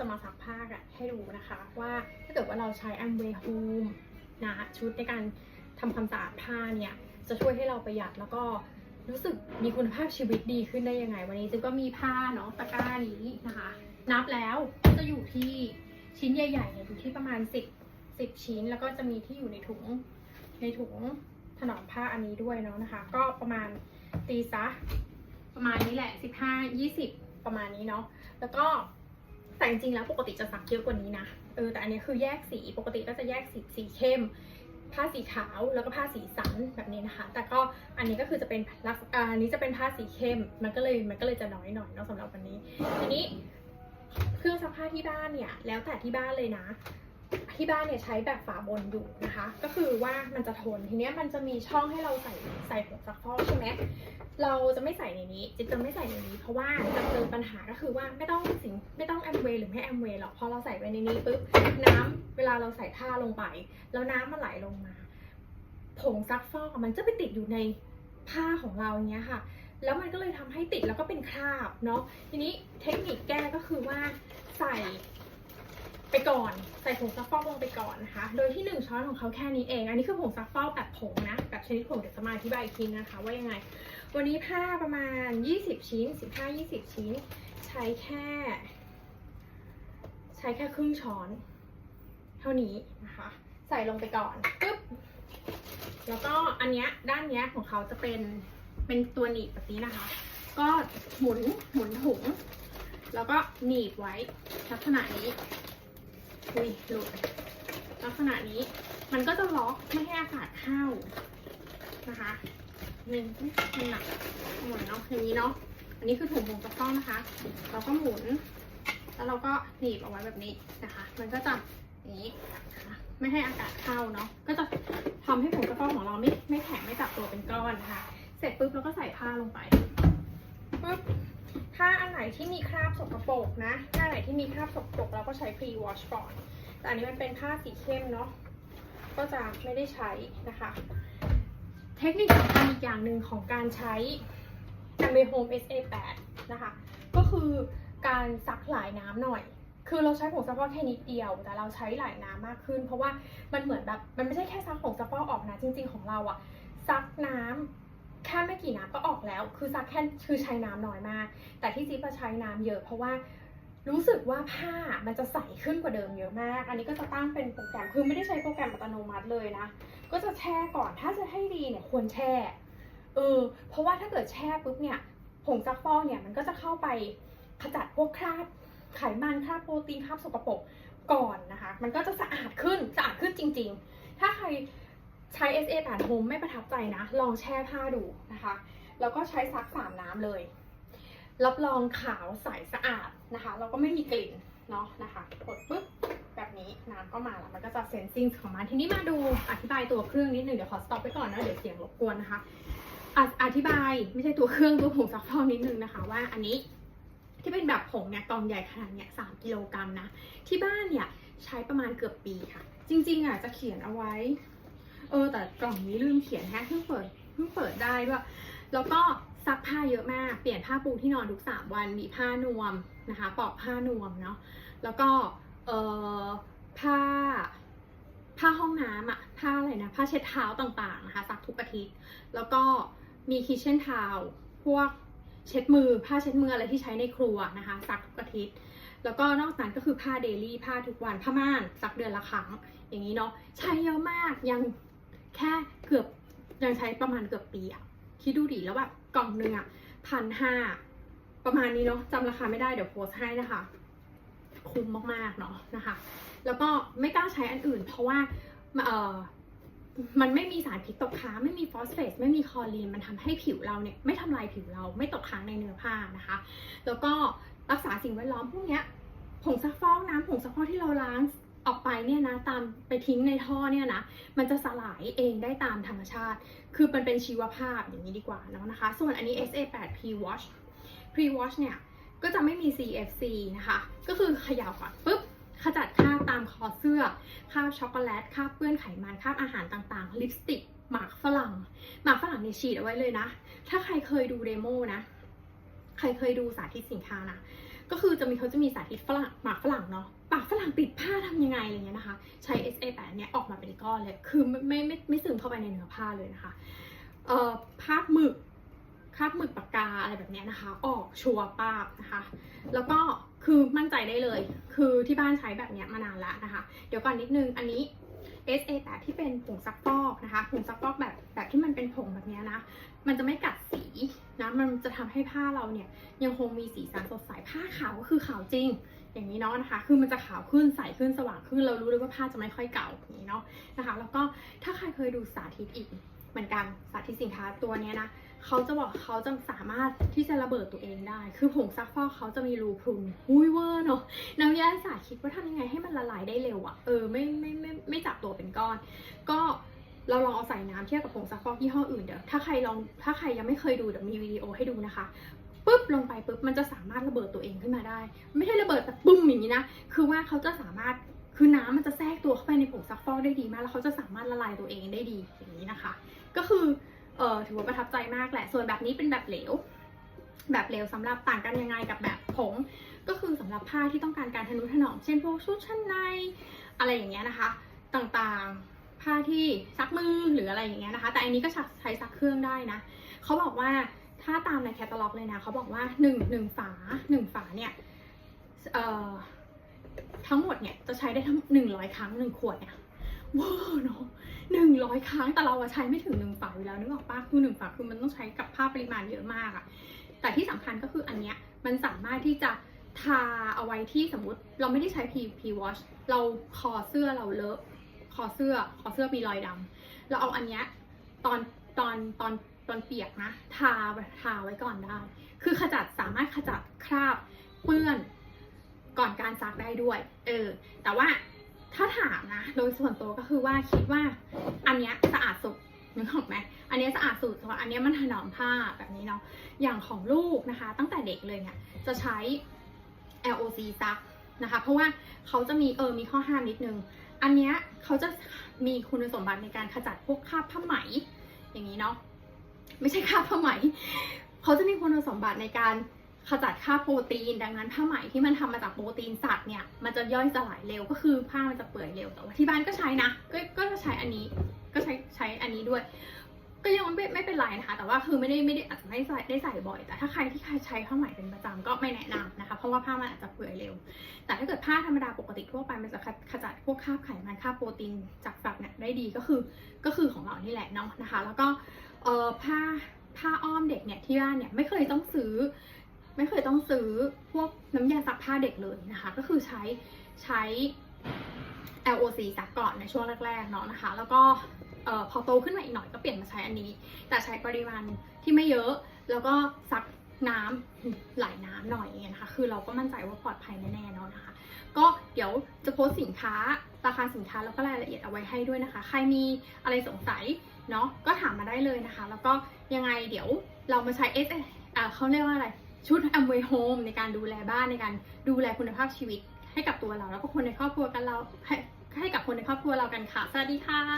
จะมาซักผ้ากันให้ดูนะคะ ว่าถ้าเกิดว่าเราใช้ Amway Home นะชุดในการทำความสะอาดผ้าเนี่ย จะช่วยให้เราประหยัดแล้วก็รู้สึกมีคุณภาพชีวิตดีขึ้นได้ยังไง วันนี้จึงก็มีผ้าเนาะตะกร้านี้นะคะ นับแล้วจะอยู่ที่ชิ้นใหญ่ๆเนี่ยอยู่ที่ประมาณ 10 10 ชิ้น แล้วก็จะมีที่อยู่ในถุงในถุงถนอมผ้าอันนี้ด้วยเนาะนะคะ ก็ประมาณตีซะประมาณนี้แหละ 15 20 ประมาณนี้เนาะแล้วก็ แต่จริงๆแล้วปกติจะสักเยอะกว่านี้นะ เออแต่อันนี้คือแยกสี ปกติก็จะแยกสีสีเข้ม ผ้าสีขาวแล้วก็ผ้าสีสันแบบนี้นะคะ แต่ก็อันนี้ก็คือจะเป็นลักษอ่าอันนี้จะเป็นผ้าสีเข้ม มันก็เลยมันก็เลยจะน้อยหน่อยเนาะสำหรับวันนี้ ทีนี้เครื่องซักผ้าที่บ้านเนี่ยแล้วแต่ที่บ้านเลยนะ ที่บ้านเนี่ยใช้แบบฝาบนอยู่นะคะ ก็คือว่ามันจะทนทีเนี้ยมันจะมีช่องให้เราใส่ใส่ผงซักฟอกใช่ไหมเราจะไม่ใส่ในนี้จิ๊บจะไม่ใส่ในนี้ เพราะว่าจะเจอปัญหาก็คือว่าไม่ต้องสิงไม่ต้องแอมเวย์หรือไม่แอมเวย์หรอกพอเราใส่ไว้ในนี้ปุ๊บน้ำเวลาเราใส่ผ้าลงไป แล้วน้ำมันไหลลงมา ผงซักฟอกมันจะไปติดอยู่ในผ้าของเราอย่างเงี้ยค่ะ แล้วมันก็เลยทำให้ติดแล้วก็เป็นคราบเนาะทีนี้เทคนิคแก้ก็คือว่าใส่ ไปก่อน ใส่ผงซักฟอกลงไปก่อนนะคะ โดยที่หนึ่งช้อนของเขาแค่นี้เอง อันนี้คือผงซักฟอกแบบผงนะ แบบชนิดผงเดี๋ยวจะมาอธิบายอีกทีนะคะ ว่ายังไง วันนี้ผ้าประมาณ 20 ชิ้น 15-20 ชิ้น ใช้แค่ ใช้แค่ครึ่งช้อน เท่านี้นะคะ ใส่ลงไปก่อนปึ๊บแล้วก็อันเนี้ยด้านเนี้ยของเขาจะเป็นเป็นตัวหนีบแบบนี้นะคะ ก็หมุนหมุนถุง แล้วก็หนีบไว้ลักษณะนี้ อุ้ยหลุดลักษณะนี้มันก็จะล็อกไม่ให้อากาศเข้านะคะหนี่มันหนักหมุนเนาะอย่างนี้เนาะอันนี้คือถุงผงซักฟอกนะคะ เราก็หมุน แล้วเราก็หนีบเอาไว้แบบนี้นะคะ มันก็จะอย่างนี้นะคะไม่ให้อากาศเข้าเนาะก็จะทำให้ผงซักฟอกของเราไม่ไม่แข็งไม่จับตัวเป็นก้อนนะคะ เสร็จปุ๊บเราก็ใส่ผ้าลงไปปุ๊บ ถ้าอันไหนที่มีคราบสกปรกนะ ถ้าอันไหนที่มีคราบสกปรกเราก็ใช้ pre wash ก่อน แต่อันนี้มันเป็นผ้าสีเข้มเนาะ ก็จะไม่ได้ใช้นะคะ เทคนิคสำคัญอีกอย่างหนึ่งของการใช้ a m b e Home SA8 นะคะ ก็คือการซักหลายน้ำหน่อยคือเราใช้ผงซักฟอกแค่นิดเดียว แต่เราใช้หลายน้ำมากขึ้น เพราะว่ามันเหมือนแบบมันไม่ใช่แค่ซักผงซักฟอกออกนะจริง ๆของเราอะซักน้ำ แค่ไม่กี่น้ำก็ออกแล้ว คือซักแค่คือใช้น้ำน้อยมาก แต่ที่จิ๊บอะใช้น้ำเยอะเพราะว่ารู้สึกว่าผ้ามันจะใสขึ้นกว่าเดิมเยอะมาก อันนี้ก็จะตั้งเป็นโปรแกรม คือไม่ได้ใช้โปรแกรมอัตโนมัติเลยนะ ก็จะแช่ก่อน ถ้าจะให้ดีเนี่ยควรแช่ เออ เพราะว่าถ้าเกิดแช่ปุ๊บเนี่ยผงซักฟอกเนี่ยมันก็จะเข้าไปขจัดพวกคราบไขมันคราบโปรตีนคราบสกปรกก่อนนะคะ มันก็จะสะอาดขึ้น สะอาดขึ้นจริง ๆ ถ้าใคร ใช้ SA 8 Home ไม่ประทับใจนะ ลองแช่ผ้าดูนะคะ แล้วก็ใช้ซักสามน้ำเลย รับรองขาวใสสะอาดนะคะ แล้วก็ไม่มีกลิ่นเนาะนะคะกดปุ๊บแบบนี้น้ำก็มาแล้วมันก็จะเซนซิงของมัน ทีนี้มาดูอธิบายตัวเครื่องนิดหนึ่งเดี๋ยวขอสต็อปไปก่อนนะเดี๋ยวเสียงรบกวนนะคะออธิบายไม่ใช่ตัวเครื่องตัวผงซักฟอกนิดนึงนะคะ ว่าอันนี้ที่เป็นแบบผงเนี่ยกล่องใหญ่ขนาดเนี้ยสามกิโลกรัมนะ ที่บ้านเนี่ยใช้ประมาณเกือบปีค่ะ จริงๆอะจะเขียนเอาไว้ เออแต่กล่องนี้ลืมเขียนแฮะเพิ่งเปิดเพิ่งเปิดได้ด้วยแล้วก็ซักผ้าเยอะมาก เปลี่ยนผ้าปูที่นอนทุกสามวัน มีผ้านวมนะคะ ปอกผ้านวมเนาะ แล้วก็เออผ้า ผ้าห้องน้ำอะผ้าอะไรนะ ผ้าเช็ดเท้าต่างๆนะคะ ซักทุกอาทิตย์ แล้วก็มีคิ t เช่นทาวพวกเช็ดมือ ผ้าเช็ดมืออะไรที่ใช้ในครัวนะคะ ซักทุกอาทิตย์ แล้วก็นอกจากนั้นก็คือผ้าเดลี่ ผ้าทุกวัน ผ้าม่านซักเดือนละครั้ง อย่างนี้เนาะ ใช้เยอะมาก ยัง แค่เกือบยังใช้ประมาณเกือบปีอะคิดดูดิแล้วแบบกล่องหนึ่งอะพันห้าประมาณนี้เนาะจำราคาไม่ได้เดี๋ยวโพสให้นะคะ คุ้มมากๆเนาะนะคะ แล้วก็ไม่กล้าใช้อันอื่น เพราะว่าเออมันไม่มีสารพิษตกค้างไม่มีฟอสเฟตไม่มีคอรีนมันทำให้ผิวเราเนี่ยไม่ทำลายผิวเราไม่ตกค้างในเนื้อผ้านะคะ แล้วก็รักษาสิ่งแวดล้อมพวกเนี้ยผงซักฟอกน้ำผงซักฟอกที่เราล้าง ออกไปเนี่ยนะตามไปทิ้งในท่อเนี่ยนะมันจะสลายเองได้ตามธรรมชาติ คือมันเป็นชีวภาพอย่างนี้ดีกว่าเนาะนะคะ ส่วนอันนี้ SA8 Pre Wash Pre Wash เนี่ยก็จะไม่มี CFC นะคะ ก็คือขย่าก่อนปุ๊บขจัดคราบตามคอเสื้อคราบช็อกโกแลตคราบเปื้อนไขมันคราบอาหารต่างๆ ลิปสติกหมากฝรั่ง หมากฝรั่งเนี่ยฉีดเอาไว้เลยนะ ถ้าใครเคยดูเดโมนะ ใครเคยดูสาธิตสินค้านะ ก็คือจะมีเขาจะมีสาธิตฝรั่งหมากฝรั่งเนาะ ปากฝรั่งติดผ้าทำยังไงอะไรเงี้ยนะคะ ใช้ SA8 เนี่ยออกมาเป็นก้อนเลย คือไม่ไม่ไม่ไม่ซึมเข้าไปในเนื้อผ้าเลยนะคะเอ่อภาพหมึกคาบหมึกปากกาอะไรแบบเนี้ยนะคะ ออกชัวร์ป้าบนะคะ แล้วก็คือมั่นใจได้เลย คือที่บ้านใช้แบบเนี้ยมานานแล้วนะคะ เดี๋ยวก่อนนิดนึงอันนี้ SA8 ที่เป็นผงซักฟอกนะคะผงซักฟอกแบบแบบที่มันเป็นผงแบบเนี้ยนะ มันจะไม่กัด มันจะทำให้ผ้าเราเนี่ยยังคงมีสีสันสดใสผ้าขาวก็คือขาวจริง อย่างนี้เนาะนะคะ คือมันจะขาวขึ้นใสขึ้นสว่างขึ้นเรารู้เลยว่าผ้าจะไม่ค่อยเก่าอย่างนี้เนาะนะคะ แล้วก็ถ้าใครเคยดูสาธิตอีกเหมือนกันสาธิตสินค้าตัวนี้นะเขาจะบอกเขาจะสามารถที่จะระเบิดตัวเองได้ คือผงซักฟอกเขาจะมีรูพรุนหุ้ยเวอร์เนาะน้ำยาศาสาคิดว่าทำยังไงให้มันละลายได้เร็วอะเออไม่ไม่ไม่ไม่จับตัวเป็นก้อน ก็ เราลองเอาใส่น้ำเทียบกับผงซักฟอกยี่ห้ออื่นเดี๋ยวถ้าใครลองถ้าใครยังไม่เคยดูเดี๋ยวมีวิดีโอให้ดูนะคะปุ๊บลงไปปุ๊บมันจะสามารถระเบิดตัวเองขึ้นมาได้ ไม่ใช่ระเบิดแบบปุ้มอย่างนี้นะคือว่าเขาจะสามารถคือน้ำมันจะแทรกตัวเข้าไปในผงซักฟอกได้ดีมาก แล้วเขาจะสามารถละลายตัวเองได้ดีอย่างนี้นะคะ ก็คือเออถือว่าประทับใจมากแหละ ส่วนแบบนี้เป็นแบบเหลว แบบเหลวสำหรับต่างกันยังไงกับแบบผง ก็คือสำหรับผ้าที่ต้องการการทนุถนอม เช่นพวกชุดชั้นในอะไรอย่างเงี้ยนะคะ ต่างๆ ผ้าที่ซักมือหรืออะไรอย่างเงี้ยนะคะ แต่อันนี้ก็ใช้ซักเครื่องได้นะเขาบอกว่าถ้าตามในแคตตาล็อกเลยนะเขาบอกว่าหนึ่งหนึ่งฝาหนึ่งฝาเนี่ยเอ่อทั้งหมดเนี่ยจะใช้ได้ทั้งหนึ่งร้อยครั้งหนึ่งขวดเนี่ยเว้าวเนาะหนึ่งร้อยครั้งแต่เราอะใช้ไม่ถึงหนึ่งฝาอยู่แล้วนึกออกปะคือหนึ่งฝาคือมันต้องใช้กับผ้าปริมาณเยอะมากอะแต่ที่สำคัญก็คืออันเนี้ยมันสามารถที่จะทาเอาไว้ที่สมมติเราไม่ได้ใช้ P P wash เราคอเสื้อเราเลอะ คอเสื้อคอเสื้อมีรอยดำเราเอาอันเนี้ยตอนตอนตอนตอนเปียกนะ ทาทาไว้ก่อนได้ คือขจัดสามารถขจัดคราบเปื้อนก่อนการซักได้ด้วย เออ แต่ว่าถ้าถามนะ โดยส่วนตัวก็คือว่าคิดว่าอันเนี้ยสะอาดสุดนึกออกไหมอันนี้สะอาดสุดเพราะอันนี้มันถนอมผ้าแบบนี้เนาะ อย่างของลูกนะคะ ตั้งแต่เด็กเลยเนี่ยจะใช้ LOC ซักนะคะ เพราะว่าเขาจะมีเออมีข้อห้ามนิดนึง อันเนี้ยเขาจะมีคุณสมบัติในการขจัดพวกคราบผ้าไหม อย่างนี้เนาะไม่ใช่คราบผ้าไหมเขาจะมีคุณสมบัติในการขจัดค่าโปรตีน ดังนั้นผ้าไหมที่มันทำมาจากโปรตีนสัตว์เนี่ยมันจะย่อยสลายเร็วก็คือผ้ามันจะเปื่อยเร็วแต่ว่าที่บ้านก็ใช้นะ ก็ก็จะใช้อันนี้ก็ใช้ใช้อันนี้ด้วย ก็ยังไม่ไม่เป็นไรนะคะ แต่ว่าคือไม่ได้ไม่ได้อาจจะไม่ใส่ได้ใส่บ่อย แต่ถ้าใครที่ใครใช้ผ้าไหมเป็นประจำก็ไม่แนะนำนะคะ เพราะว่าผ้ามันอาจจะเปื่อยเร็ว แต่ถ้าเกิดผ้าธรรมดาปกติทั่วไปมันจะขจัดพวกคราบไขมันคราบโปรตีนจากสัตว์เนี่ยได้ดีก็คือก็คือของเรานี่แหละเนาะนะคะ แล้วก็เอ่อผ้าผ้าอ้อมเด็กเนี่ยที่บ้านเนี่ยไม่เคยต้องซื้อ ไม่เคยต้องซื้อพวกน้ำยาซักผ้าเด็กเลยนะคะ ก็คือใช้ใช้ LOC ซักก่อนในช่วงแรกๆเนาะนะคะ แล้วก็ ออพอโตขึ้นมาอีกหน่อยก็เปลี่ยนมาใช้อันนี้ แต่ใช้ปริมาณที่ไม่เยอะ แล้วก็ซักน้ำไหลน้ำหน่อยอย่างเงี้ยนะคะคือเราก็มั่นใจว่าปลอดภัยแน่ๆเนาะนะคะ ก็เดี๋ยวจะโพสสินค้าราคาสินค้าแล้วก็รายละเอียดเอาไว้ให้ด้วยนะคะ ใครมีอะไรสงสัยเนาะก็ถามมาได้เลยนะคะ แล้วก็ยังไงเดี๋ยวเรามาใช้ S อ่าเขาเรียกว่าอะไรชุด Amway Home ในการดูแลบ้านในการดูแลคุณภาพชีวิตให้กับตัวเรา แล้วก็คนในครอบครัวกันเราให้ให้กับคนในครอบครัวเรากันค่ะ สวัสดีค่ะ